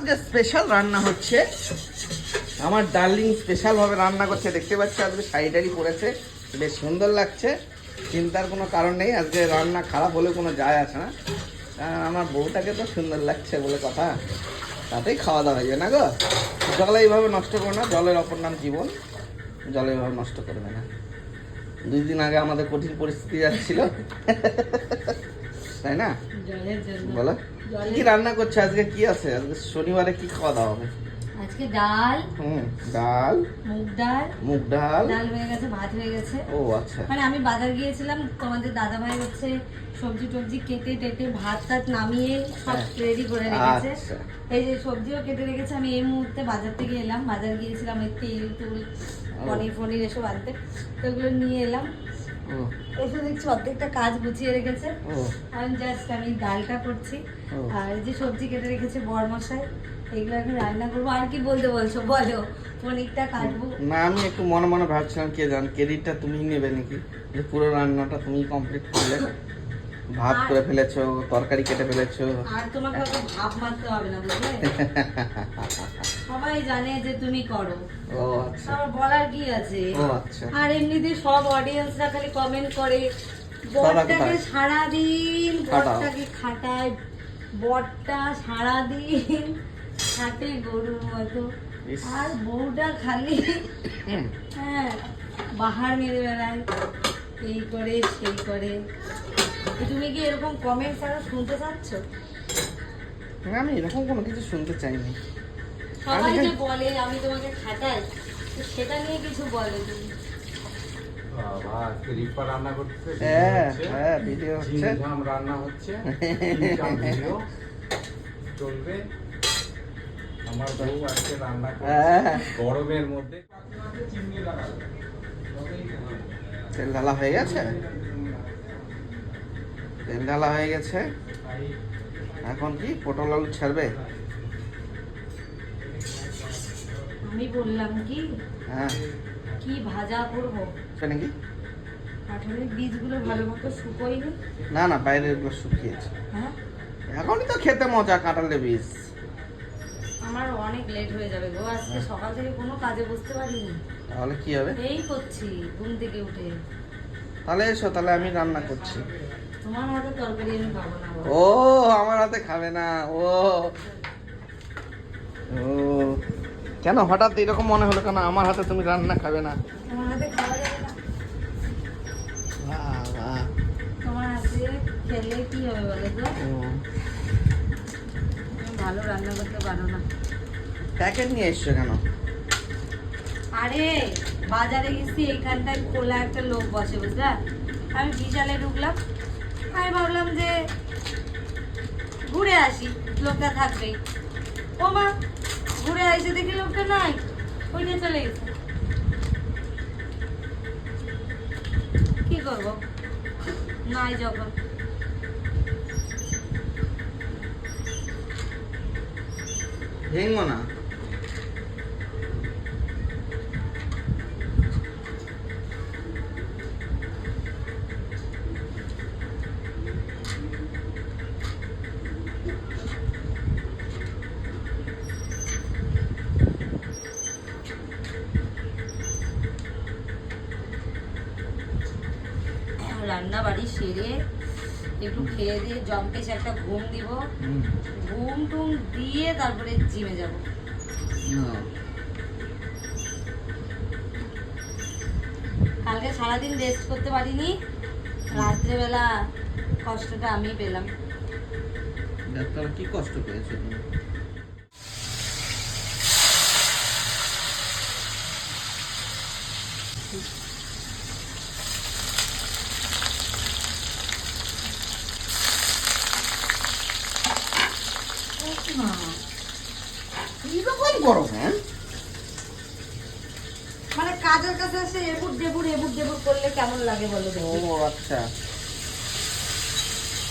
আজকে স্পেশাল রান্না হচ্ছে, আমার ডার্লিং স্পেশাল ভাবে রান্না করছে, দেখতে পাচ্ছ আজকে শাড়ি টাড়ি পরেছে, বেশ সুন্দর লাগছে, চিন্তার কোনো কারণ নেই, আজকে রান্না খারাপ হলে কোনো যায় আসে না। আমার বউটাকে তো সুন্দর লাগছে বলে কথা, তাতেই খাওয়া দাওয়া হয়ে না গো? জল এইভাবে নষ্ট করো না, জলের অপর নাম জীবন, জল এইভাবে নষ্ট করবে না। দুই দিন আগে আমাদের কঠিন পরিস্থিতি যাচ্ছিল। তাই না? বলো। কি রান্না করছে? আজকে কি আছে? আজকে শনিবারে কি খাওয়া দাওয়া হবে? আজকে ডাল হুম ডাল। মুগ ডাল মুগ ডাল। ডাল হয়ে গেছে ভাত হয়ে গেছে। ও আচ্ছা। মানে আমি বাজার গিয়েছিলাম তোমাদের দাদা ভাই হচ্ছে সবজি টবজি কেটে টেটে ভাত টাত নামিয়ে সব হ্যাঁ। রেডি করে রেখেছে। আচ্ছা। এই যে সবজিও কেটে রেখেছে আমি এই মুহূর্তে বাজার থেকে এলাম। বাজার গিয়েছিলাম এই তেল টুল পনির ফনির এসব আনতে। তো ওগুলো নিয়ে এলাম। এসে দেখছি অর্ধেকটা কাজ গুছিয়ে রেখেছে। আমি জাস্ট আমি ডালটা করছি। আর এই যে সবজি কেটে রেখেছে বর মশাই এগুলো এখন রান্না করব। আর কি বলতে বলছো? বলো পনিরটা কাটবো। না আমি একটু মনে মনে ভাবছিলাম কে জান ক্রেডিটটা তুমি নেবে নাকি? যে পুরো রান্নাটা তুমি কমপ্লিট করলে। ভাত করে ফেলেছো তরকারি কেটে ফেলেছো। আর তোমাকে অত ভাব মারতে হবে না বুঝলে? সবাই জানে যে তুমি করো। ও আচ্ছা। বলার কি আছে? ও আচ্ছা। আর এমনিতে সব অডিয়েন্সরা খালি কমেন্ট করে বরটাকে? সারাদিন। বরটাকে খাটায় বরটা সারাদিন খাটে গরুর মতো। আর বউটা খালি হ্যাঁ বাহার মেরে বেড়ায় এই করে সেই করে। তুমি কি এরকম কমেন্টস আরও শুনতে চাচ্ছ? আমি এরকম কোনো কিছু শুনতে চাইনি। সবাই যে বলে আমি তোমাকে খাটাই সেটা নিয়ে কিছু বলে তুমি। রান্না করতেছে, হ্যাঁ। হ্যাঁ ভিডিও হচ্ছে। রান্না হচ্ছে ভিডিও। চলবে। আমার বউ আজকে রান্না হ্যাঁ। গরমের মধ্যে। তেল ঢালা হয়ে গেছে? তেল ঢালা হয়ে গেছে। এখন কি পটল আলু ছাড়বে? আমি বললাম কি? হ্যাঁ। কি ভাজা করব? সে নাকি? কাঁঠালের বীজগুলো ভালো মতো শুকোয়নি? না না বাইরে এগুলো শুকিয়েছে। হ্যাঁ? এখনই তো খেতে মজা কাঁঠালে বীজ। আমার অনেক লেট হয়ে যাবে গো আজকে সকাল থেকে কোনো কাজে বসতে পারিনি। তাহলে কি হবে? এই করছি ঘুম থেকে উঠে। তাহলে এসো তাহলে আমি রান্না করছি। ও আমার হাতে খাবে না ও। ও। কেন হঠাৎ এরকম মনে হলো কেন? আমার হাতে তুমি রান্না খাবে না। ভালো রান্না করতে পারো না। প্যাকেট নিয়ে এসছো কেন? আরে বাজারে গেছি এইখানটায় খোলা একটা লোক বসে বুঝলা? আমি বিশালে ঢুকলাম আমি ভাবলাম যে ঘুরে আসি, লোকটা থাকবেই ও মা, ঘুরে আসে দেখি লোকটা নাই ওইটা চলে গেছে। কি করব? নাই যখন। ভেঙো না। রান্না বাড়ি সেরে একটু খেয়ে দিয়ে জম্পেশ একটা ঘুম দিব। ঘুম টুম দিয়ে তারপরে জিমে যাব। কালকে সারাদিন রেস্ট করতে পারিনি। রাত্রেবেলা কষ্টটা আমি পেলাম। ডাক্তার কি কষ্ট পেয়েছ? তুমি কীরকম করো হ্যাঁ? মানে কাজের কাছে এসে এবুট ডেবুট এবুট ডেবুট করলে কেমন লাগে বলো ও আচ্ছা।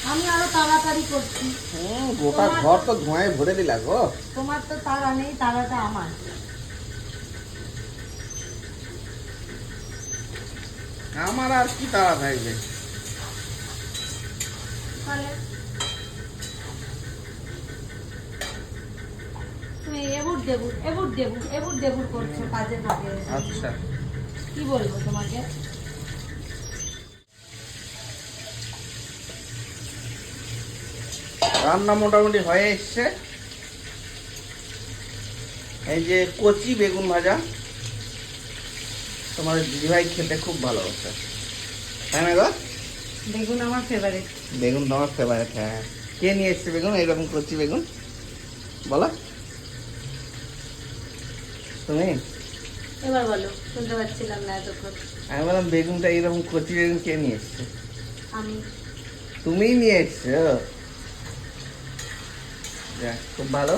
আমি আরও তাড়াতাড়ি করছি। হুম, গোটা ঘর তো ধোঁয়ায় ভরে দিলা গো। তোমার তো তাড়া নেই তাড়াটা আমার। আমার আর কি তাড়া থাকবে? তাহলে এবুর দেবুর এবুর দেবুর এবুর দেবুর করছ কাজে ফাঁকে আচ্ছা। কি বলব তোমাকে? রান্না মোটামুটি হয়ে এসছে। এই যে কচি বেগুন ভাজা তোমাদের দিদিভাই খেতে খুব ভালোবাসে। তাই না গো? বেগুন আমার ফেভারিট বেগুন তোমার ফেভারিট হ্যাঁ। কে নিয়ে এসছে বেগুন? এইরকম কচি বেগুন? বলো। তুমি? এবার বলো শুনতে পাচ্ছিলাম না এতক্ষণ। আমি বললাম বেগুনটা এইরকম কচি বেগুন কে নিয়ে এসছে? আমি। তুমিই নিয়ে এসছো? যাক, খুব ভালো।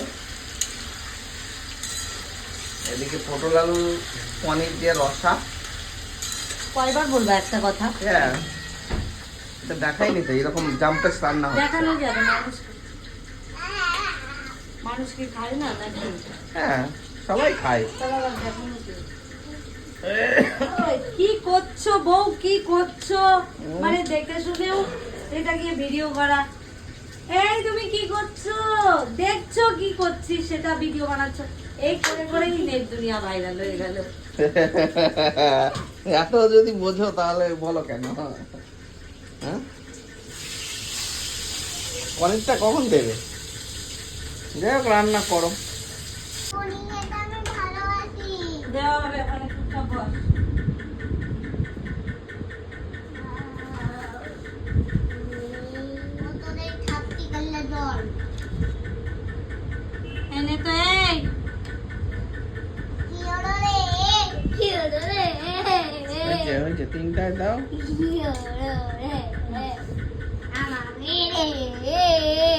এদিকে পটল আলু পনির দিয়ে রসা। কয়বার বলব একটা কথা? হ্যাঁ। এটা দেখাইনি তো এরকম জাম্পেস রান্না হচ্ছে। দেখানো যাবে মানুষকে। মানুষ কি খায় না নাকি? হ্যাঁ। সবাই খায়। কি করছ বউ? কি করছ? মানে দেখে শুনেও এটা গিয়ে ভিডিও করা। এই তুমি কি করছ? দেখছ কি করছি? সেটা ভিডিও বানাচ্ছো। এই করে করেই নেট দুনিয়া ভাইরাল হয়ে গেল। এত যদি বোঝো তাহলে বলো কেন? হ্যাঁ? পনিরটা কখন দেবে? যাই হোক রান্না করো। দেওয়া হবে ওখানে চুপচাপ বস। এনে তো এই হয়েছে হয়েছে দাও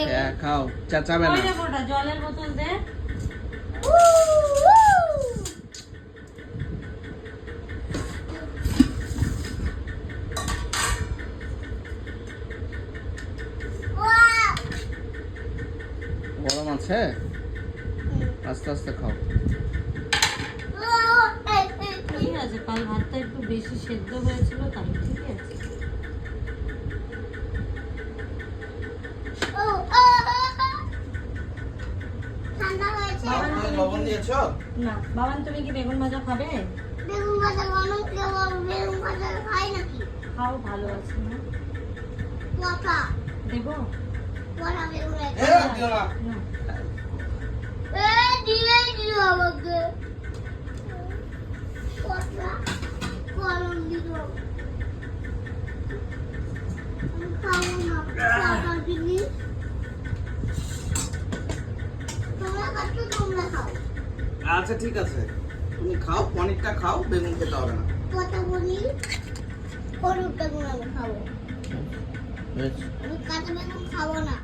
হ্যাঁ খাও চাচাবে না জলের বোতল দে। গরম আছে আস্তে আস্তে খাও ঠিক আছে কাল ভাতটা একটু বেশি সেদ্ধ হয়েছিল তাই ঠিক আছে ঠান্ডা লবণ দিয়েছ? না বাবান তুমি কি বেগুন ভাজা খাবে? বেগুন ভাজা গরম কেউ বেগুন ভাজা খায় নাকি? খাও ভালো আছে না কথা দেবো? কথা বেগুন না। না। এ দিয়ে দিও আমাকে কথা গরম দিল আমি খাব না কথা জিনিস তোমরা খাচ্ছ তোমরা খাও আচ্ছা ঠিক আছে। তুমি খাও পনিরটা খাও বেগুন খেতে হবে না। কথা বলি হলুদ বেগুন আমি খাব। আমি কাঁচা বেগুন খাব না।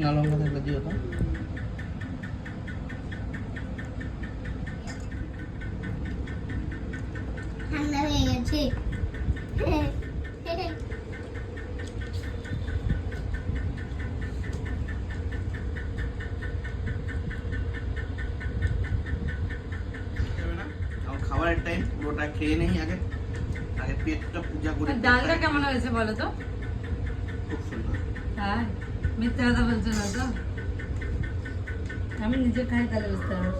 না লঙ্কা থাকলে দিও তো খাবারের টাইম পুরোটা খেয়ে নেই আগে। আগে পেটটা পূজা করে ডালটা কেমন হয়েছে বলো তো? খুব সুন্দর। হ্যাঁ। মিথ্যে কথা বলছো না তো? আমি নিজে খাই তাহলে বুঝতে পারব